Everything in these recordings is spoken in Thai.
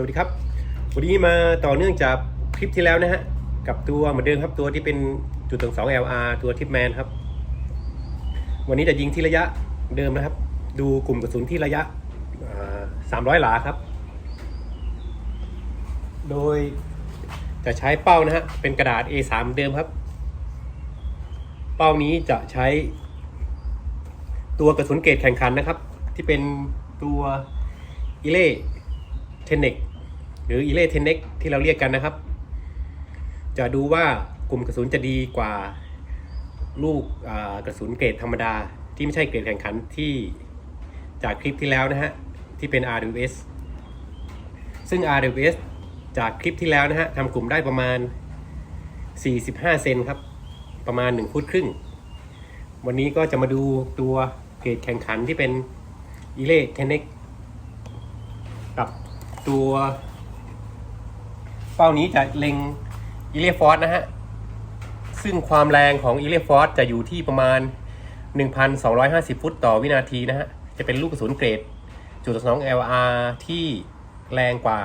สวัสดีครับ วันนี้มาต่อเนื่องจากคลิปที่แล้วนะฮะ กับตัวเหมือนเดิมครับตัวที่เป็นจุดถึง2 LR ตัวทิปแมนครับ วันนี้จะยิงที่ระยะเดิมนะครับ ดูกลุ่มกระสุนที่ระยะ 300 หลาครับ โดยจะใช้เป้านะฮะ เป็นกระดาษ A3 เดิมครับ เป้านี้จะใช้ ตัวกระสุนเกรดแข่งขันนะครับ ที่เป็นตัวอิเล่เทนเน็ก หรืออิเล่เทนเน็กที่เราเรียกกันนะครับ จะดูว่ากลุ่มกระสุนจะดีกว่าลูกกระสุนเกรดธรรมดาที่ไม่ใช่เกรดแข่งขันที่จากคลิปที่แล้วนะฮะ ที่เป็น RWS ซึ่ง RWS จากคลิปที่แล้วนะฮะทำกลุ่มได้ประมาณ 45 เซนครับ ประมาณ 1 ฟุตครึ่ง วันนี้ก็จะมาดูตัวเกรดแข่งขันที่เป็นอีเล่เทนเน็กกับตัว เป้านี้จะเล็งอีเลฟอร์นะฮะ ซึ่งความแรงของอีเลฟอร์จะอยู่ที่ประมาณ 1,250 ฟุตต่อวินาทีนะฮะ จะเป็นลูกกระสุนเกรด จุด2 LR ที่แรงกว่า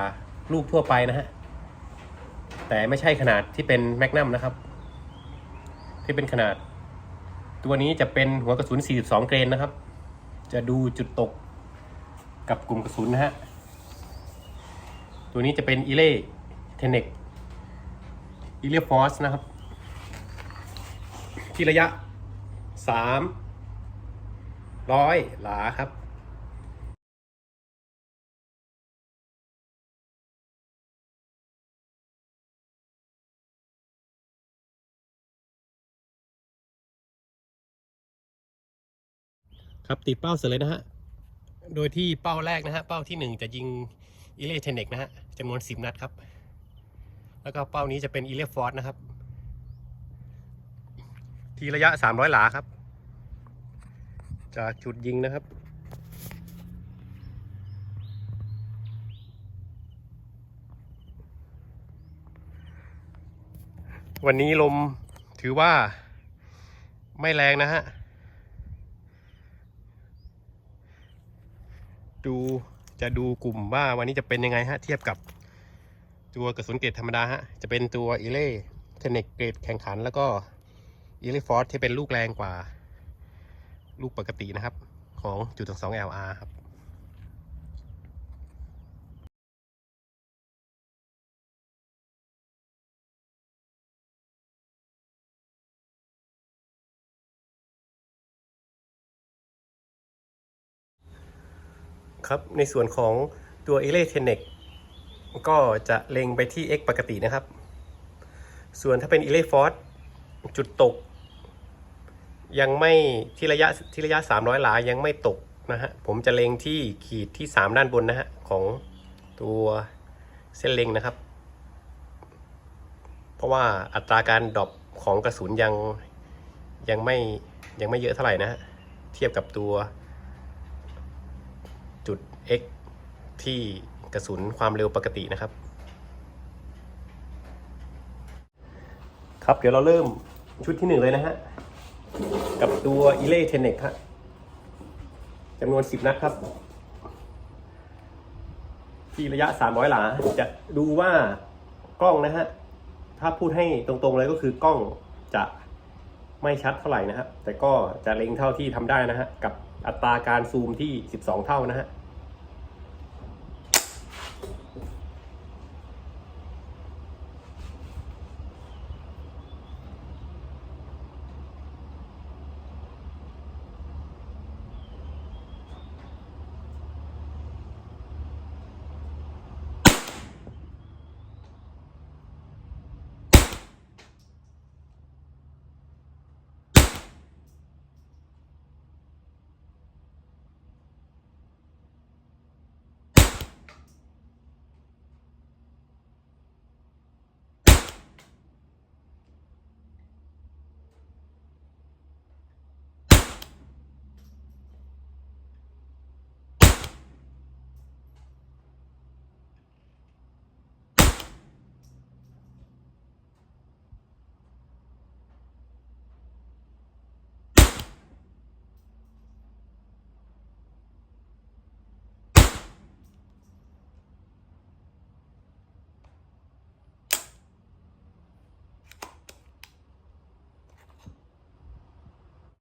ลูกทั่วไปนะฮะ แต่ไม่ใช่ขนาดที่เป็นแมกนัมนะครับ ที่เป็นขนาด ตัวนี้จะเป็นหัวกระสุน 42 เกรนนะครับ จะดูจุดตกกับกลุ่มกระสุนนะฮะ ตัวนี้จะเป็นอีเล่ เทนเน็กอีเล่ฟอสนะครับ ที่ระยะ300หลาครับครับตีเป้าเสร็จเลยนะฮะ โดยที่เป้าแรกนะฮะ เป้าที่หนึ่งจะยิงอีเลเทนเน็กนะฮะจำนวนสิบนัดครับ แล้วก็เป้านี้จะเป็นอีเล่ฟอร์นะครับ ทีระยะสามร้อยหลาครับ จากจุดยิงนะครับวันนี้ลมถือว่าไม่แรงนะฮะ ดูจะดูกลุ่มว่าวันนี้จะเป็นยังไงฮะ เทียบกับ ตัวกระสุนเกรดธรรมดาฮะจะเป็นตัวอีเล่เทนเนกเกรดแข่งขัน แล้วก็อีเล่ฟอร์ที่เป็นลูกแรงกว่า ลูกปกตินะครับ ของจุดสอง LR ครับครับในส่วนของตัวเอเลเทนเน ก็จะเล็งไปที่ x ปกตินะครับ ส่วนถ้าเป็น e l e f o r c e จุดตก ยังไม่ที่ระยะที่ระยะ 300 หลายังไม่ตกนะฮะ ผมจะเล็งที่ขีดที่ 3 ด้านบนนะฮะ ของตัวเส้นเล็งนะครับ เพราะว่าอัตราการดรอปของกระสุนยังยังไม่ยังไม่เยอะเท่าไหร่นะฮะ เทียบกับตัวจุด x ที่ กระสุนความเร็วปกตินะครับ ครับเดี๋ยวเราเริ่มชุดที่หนึ่งเลยนะฮะ กับตัว e l e t e n e c ครับจำนวน10นัดครับ ที่ระยะ300หลา จะดูว่ากล้องนะฮะ ถ้าพูดให้ตรงๆเลยก็คือกล้องจะไม่ชัดเท่าไหร่นะฮะแต่ก็จะเล็งเท่าที่ทำได้นะฮะ กับอัตราการซูมที่ 12 เท่านะฮะ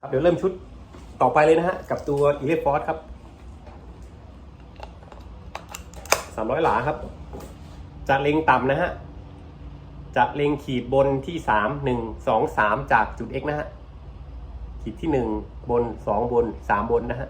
ครับเดี๋ยวเริ่มชุดต่อไปเลยนะฮะ กับตัวอีเลฟฟอร์ครับสามร้อยหลาครับ จะเล็งต่ำนะฮะ จะเล็งขีดบนที่สามหนึ่งสองสามจากจุด x นะฮะ ขีดที่หนึ่งบนสองบนสามบนนะฮะ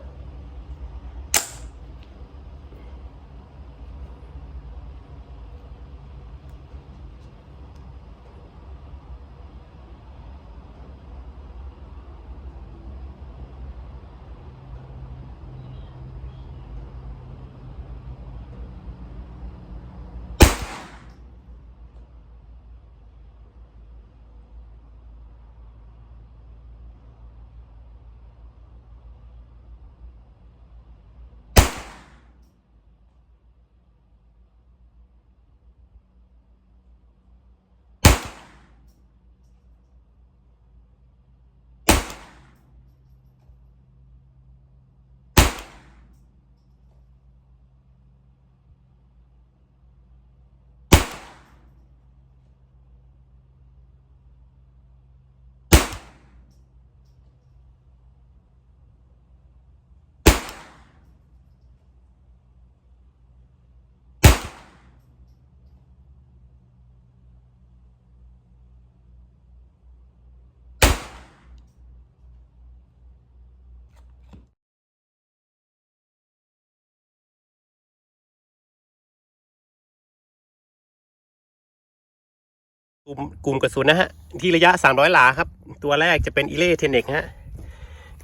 ลุ่มกลุ่มกระสุนนะฮะ ที่ระยะ 300 หลาครับ ตัวแรกจะเป็นอิเล่เทนเนกฮะ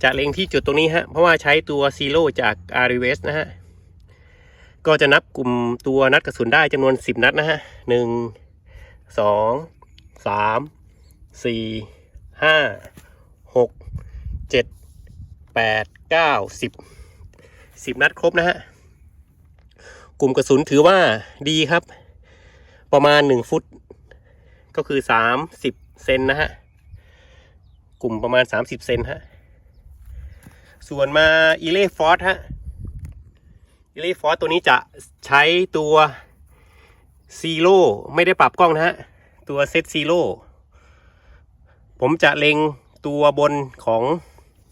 จะเล็งที่จุดตรงนี้ฮะ เพราะว่าใช้ตัวซีโร่จากอาริเวสนะฮะ ก็จะนับกลุ่มตัวนัดกระสุนได้จำนวน 10 นัดนะฮะหนึ่งสองสามสี่ห้าหกเจ็ดแปดเก้าสิบสิบนัดครบนะฮะ กลุ่มกระสุนถือว่าดีครับ ประมาณ1ฟุต ก็คือ30เซนนะฮะ กลุ่มประมาณ30เซนฮะ ส่วนมาอีเล่ฟอร์ฮะ อีเล่ฟอร์ตัวนี้จะใช้ตัวซีโร่ไม่ได้ปรับกล้องนะฮะ ตัวเซตซีโร่ผมจะเล็งตัวบนของ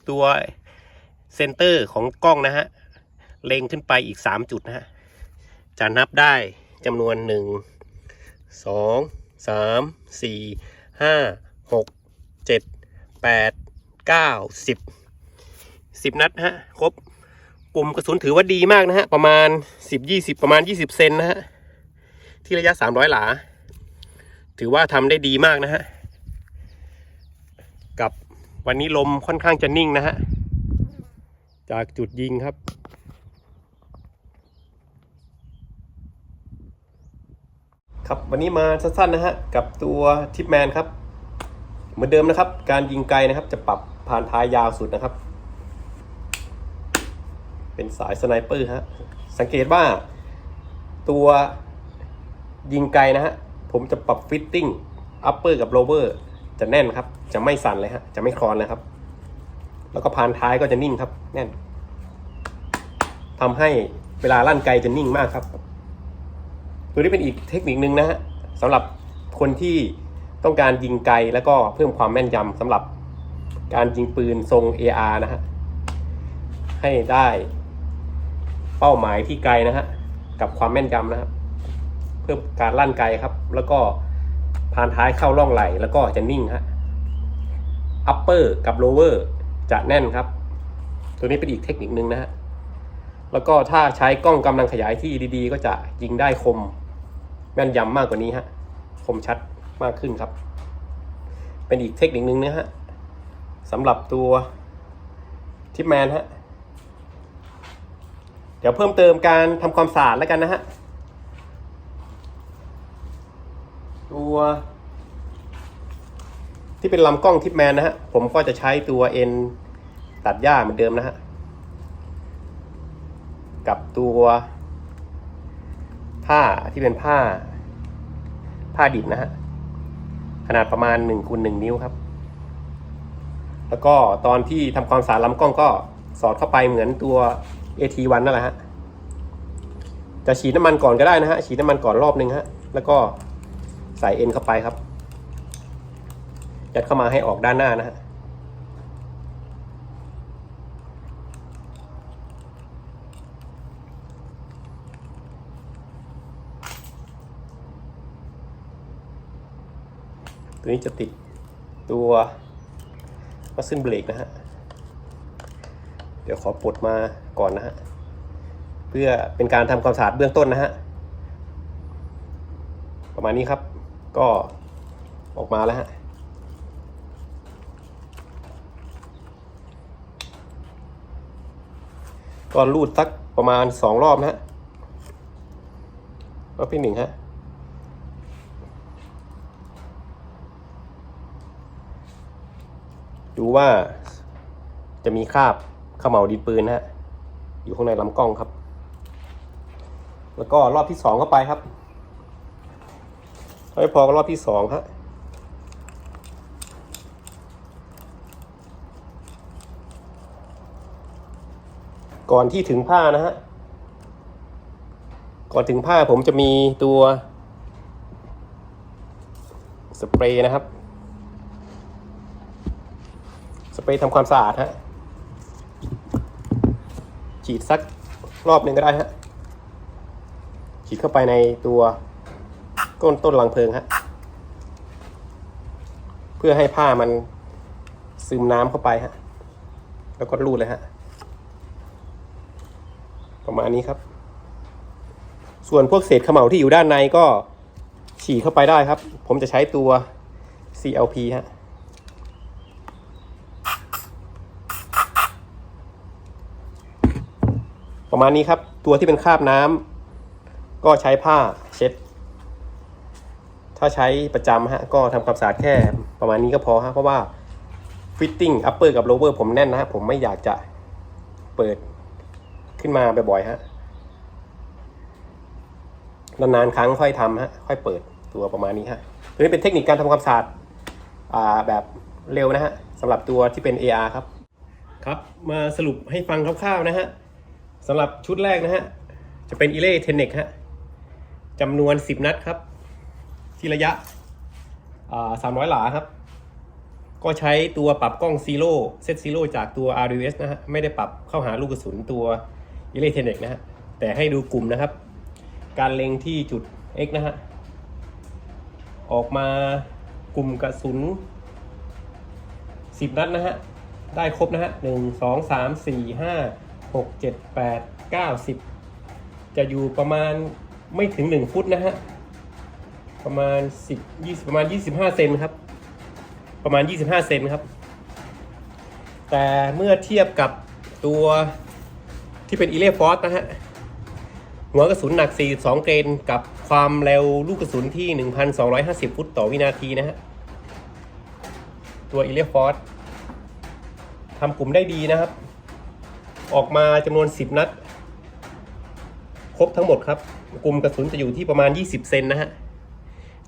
ตัวเซนเตอร์ของกล้องนะฮะ เล็งขึ้นไปอีก 3 จุดนะฮะ จะนับได้จำนวน 1 2 สามสี่ห้าหกเจ็ดแปดเก้าสิบสิบนัดฮะครบกลุ่มกระสุนถือว่าดีมากนะฮะ ประมาณสิบยี่สิบประมาณยี่สิบเซนนะฮะ ที่ระยะสามร้อยหลา ถือว่าทำได้ดีมากนะฮะ กับวันนี้ลมค่อนข้างจะนิ่งนะฮะ จากจุดยิงครับ ครับวันนี้มาสั้นๆนะฮะกับตัวทิปแมนครับ เหมือนเดิมนะครับ การยิงไกลนะครับ จะปรับผ่านท้ายยาวสุดนะครับ เป็นสายสไนเปอร์ฮะสังเกตว่า ตัวยิงไกลนะฮะผมจะปรับฟิตติ้งอัปเปอร์กับโลเวอร์จะแน่นครับ จะไม่สั่นเลยฮะจะไม่คลอนเลยครับ แล้วก็ผ่านท้ายก็จะนิ่งครับ แน่นทำให้เวลาลั่นไกลจะนิ่งมากครับ ตัวนี้เป็นอีกเทคนิคนึงนะฮะสำหรับคนที่ต้องการยิงไกลแล้วก็เพิ่มความแม่นยำสำหรับการยิงปืนทรง AR นะฮะให้ได้เป้าหมายที่ไกลนะฮะกับความแม่นยำนะครับ เพิ่มการลั่นไกลครับ แล้วก็ผ่านท้ายเข้าร่องไหลแล้วก็จะนิ่งฮะ upper กับ lower จะแน่นครับ ตัวนี้เป็นอีกเทคนิคนึงนะฮะแล้วก็ถ้าใช้กล้องกำลังขยายที่ดีๆ ก็จะยิงได้คม แม่นยำมากกว่านี้ฮะคมชัดมากขึ้นครับ เป็นอีกเทคนิคนึงนะฮะสำหรับตัวทิปแมนฮะเดี๋ยวเพิ่มเติมการทำความสะอาดแล้วกันนะฮะตัวที่เป็นลำกล้องทิปแมนนะฮะ ผมก็จะใช้ตัวเอ็นตัดหญ้าเหมือนเดิมนะฮะ กับตัว ผ้าที่เป็นผ้า ผ้าดิบนะฮะขนาดประมาณ1คูณ1นิ้วครับ แล้วก็ตอนที่ทำความสะอาดลำกล้องก็สอดเข้าไปเหมือนตัว AT1 นั่นแหละฮะจะฉีดน้ำมันก่อนก็ได้นะฮะฉีดน้ำมันก่อนรอบนึงฮะแล้วก็ใส่เอ็นเข้าไปครับยัดเข้ามาให้ออกด้านหน้านะฮะ ตัวนี้จะติดตัวมัสซินเบรกนะฮะ เดี๋ยวขอปลดมาก่อนนะฮะ เพื่อเป็นการทำความสะอาดเบื้องต้นนะฮะ ประมาณนี้ครับ ก็ออกมาแล้วฮะก็รูดสักประมาณสองรอบนะฮะรอบที่หนึ่งฮะ ดูว่า จะมีคราบเขม่าวดินปืนนะฮะอยู่ข้างในลำกล้องครับ แล้วก็รอบที่สองเข้าไปครับถ้าไม่พอก็รอบที่สองฮะก่อนที่ถึงผ้านะฮะ ก่อนถึงผ้าผมจะมีตัว สเปรย์นะครับ สเปทำความสะอาดฮะฉีดสักรอบหนึ่งก็ได้ฮะฉีดเข้าไปในตัวก้นต้นรังเพลิงฮะเพื่อให้ผ้ามันซึมน้ำเข้าไปฮะแล้วก็รูดเลยฮะประมาณนี้ครับ ส่วนพวกเศษเขม่าที่อยู่ด้านในก็ฉีดเข้าไปได้ครับ ผมจะใช้ตัว CLP ฮะ ประมาณนี้ครับ ตัวที่เป็นคราบน้ำก็ใช้ผ้าเช็ด ถ้าใช้ประจำฮะก็ทำความสะอาดแค่ประมาณนี้ก็พอฮะเพราะว่าฟิตติ้งอัปเปอร์กับโลเวอร์ผมแน่นนะฮะผมไม่อยากจะเปิดขึ้นมาบ่อยๆฮะนานๆครั้งค่อยทำฮะค่อยเปิดตัวประมาณนี้ฮะตัวนี้เป็นเทคนิคการทำความสะอาดอ่าแบบเร็วนะฮะสำหรับตัวที่เป็น AR ครับ ครับ มาสรุปให้ฟังคร่าวๆนะฮะ สำหรับชุดแรกนะฮะ จะเป็นอีเล่เทนเน็กฮะจำนวน 10 นัดครับ ที่ระยะอ่า300หลาครับ ก็ใช้ตัวปรับกล้องซีโร่เซตซีโร่จากตัว RDS นะฮะ ไม่ได้ปรับเข้าหาลูกกระสุนตัวอีเล่เทนเน็กนะฮะ แต่ให้ดูกลุ่มนะครับ การเล็งที่จุด X นะฮะ ออกมากลุ่มกระสุน 10 นัดนะฮะ ได้ครบนะฮะหนึ่งสองสามสี่ห้า หกเจ็ดแปดเก้าสิบจะอยู่ประมาณไม่ถึง1ฟุตนะฮะ ประมาณ10 20ประมาณ25เซนครับ ประมาณ25เซนครับ แต่เมื่อเทียบกับตัวที่เป็นอีเลฟอสนะฮะ หัวกระสุนหนัก 42 เกรนกับความเร็วลูกกระสุนที่ 1,250 ฟุตต่อวินาทีนะฮะ ตัวอีเลฟอสทำกลุ่มได้ดีนะครับ ออกมาจำนวน 10 นัด ครบทั้งหมดครับ กลุ่มกระสุนจะอยู่ที่ประมาณ 20 เซนนะฮะ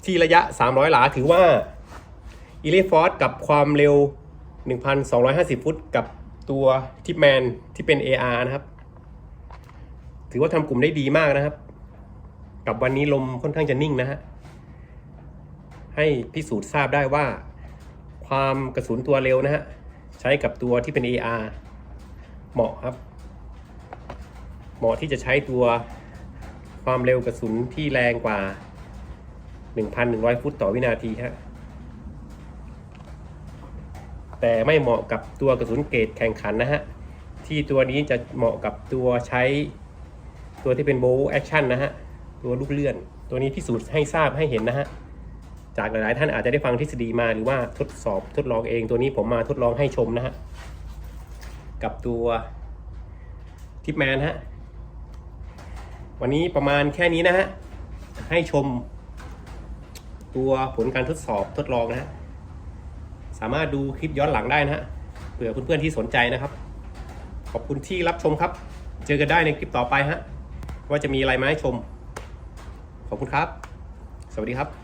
ที่ระยะ 300 หลาถือว่าอีเลฟอสกับความเร็ว 1,250 ฟุต กับตัวทิปแมนที่เป็น AR นะครับ ถือว่าทำกลุ่มได้ดีมากนะครับ กับวันนี้ลมค่อนข้างจะนิ่งนะฮะ ให้พิสูจน์ทราบได้ว่าความกระสุนตัวเร็วนะฮะ ใช้กับตัวที่เป็น AR เหมาะครับ เหมาะที่จะใช้ตัวความเร็วกระสุนที่แรงกว่า 1,100 ฟุตต่อวินาทีฮะแต่ไม่เหมาะกับตัวกระสุนเกรดแข่งขันนะฮะ ที่ตัวนี้จะเหมาะกับตัวใช้ตัวที่เป็นโบว์แอคชั่นนะฮะ ตัวลูกเลื่อน ตัวนี้พิสูจน์ให้ทราบให้เห็นนะฮะ จากหลายๆท่านอาจจะได้ฟังทฤษฎีมาหรือว่าทดสอบทดลองเองตัวนี้ผมมาทดลองให้ชมนะฮะ กับตัวทิปแมนฮะ วันนี้ประมาณแค่นี้นะฮะ ให้ชมตัวผลการทดสอบทดลองนะฮะ สามารถดูคลิปย้อนหลังได้นะฮะ เผื่อเพื่อนๆที่สนใจนะครับ ขอบคุณที่รับชมครับ เจอกันได้ในคลิปต่อไปฮะ ว่าจะมีอะไรมาให้ชม ขอบคุณครับ สวัสดีครับ